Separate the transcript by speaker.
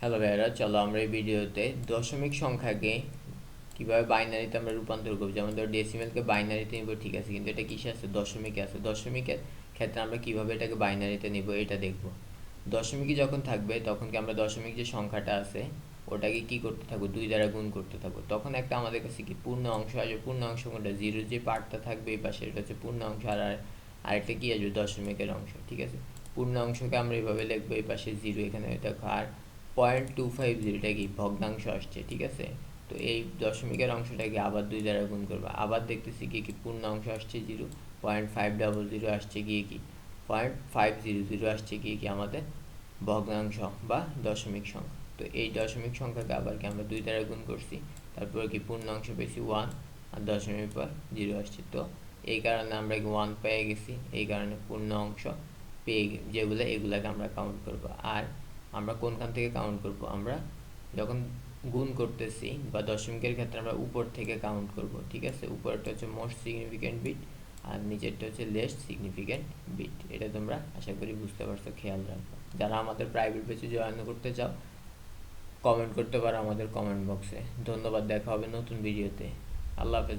Speaker 1: Hello ভাইয়ারা চলো আমরা এই ভিডিওতে দশমিক সংখ্যাকে কীভাবে বাইনারিতে আমরা রূপান্তর করব? যেমন ধরো ডেসিমেলকে বাইনারিতে নিব, ঠিক আছে, কিন্তু এটা কিসে আছে? দশমিকে আছে। দশমিকের ক্ষেত্রে আমরা কীভাবে এটাকে বাইনারিতে নিব, এটা দেখব। দশমিকে যখন থাকবে, তখন কি আমরা দশমিক যে সংখ্যাটা আছে, ওটাকে কি করতে থাকব? দুই দ্বারা গুণ করতে থাকব। তখন একটা আমাদের কাছে কি? পূর্ণ অংশ আসবে। পূর্ণ অংশ কোনটা? জিরোর যে পার্টটা থাকবে, এই পাশে এটা হচ্ছে পূর্ণ অংশ আর- আরেকটা কি আসবে? দশমিকের অংশ, ঠিক আছে? পূর্ণ অংশকে আমরা এইভাবে লিখব, এই পাশে জিরো, এখানে দেখো, আর পয়েন্ট টু ফাইভ জিরোটা কি ভগ্নাংশ আসছে, ঠিক আছে? তো এই দশমিকের অংশটাকে আবার দুই দ্বারা গুণ করব। আবার দেখতেছি কি কি পূর্ণ অংশ আসছে zero, point five double zero আসছে গিয়ে কি? পয়েন্ট ফাইভ জিরো জিরো আসছে গিয়ে কি আমাদের ভগ্নাংশ বা দশমিক সংখ্যা। তো এই দশমিক সংখ্যাকে আবার কি আমরা দুই দ্বারা গুণ করছি? তারপরে কি পূর্ণ অংশ পেয়েছি ওয়ান আর দশমিক পর জিরো আসছে। তো এই কারণে আমরা কি ওয়ান পেয়ে গেছি, এই কারণে পূর্ণ অংশ পেয়ে যেগুলো, এগুলাকে আমরা কাউন্ট করব। আর আমরা কোনখান থেকে কাউন্ট করব? আমরা যখন গুণ করতেছি বা দশমিকের ক্ষেত্রে আমরা উপর থেকে কাউন্ট করব, ঠিক আছে? উপরটা হচ্ছে মোস্ট সিগনিফিক্যান্ট বিট আর নিচেরটা হচ্ছে লেস্ট সিগনিফিক্যান্ট বিট এটা তোমরা আশা করি বুঝতে পারছ, খেয়াল রাখবে যারা আমাদের প্রাইভেট পেজে জয়েন করতে চাও কমেন্ট করতে পারো আমাদের কমেন্ট বক্সে ধন্যবাদ, দেখা হবে নতুন ভিডিওতে আল্লাহ হাফেজ।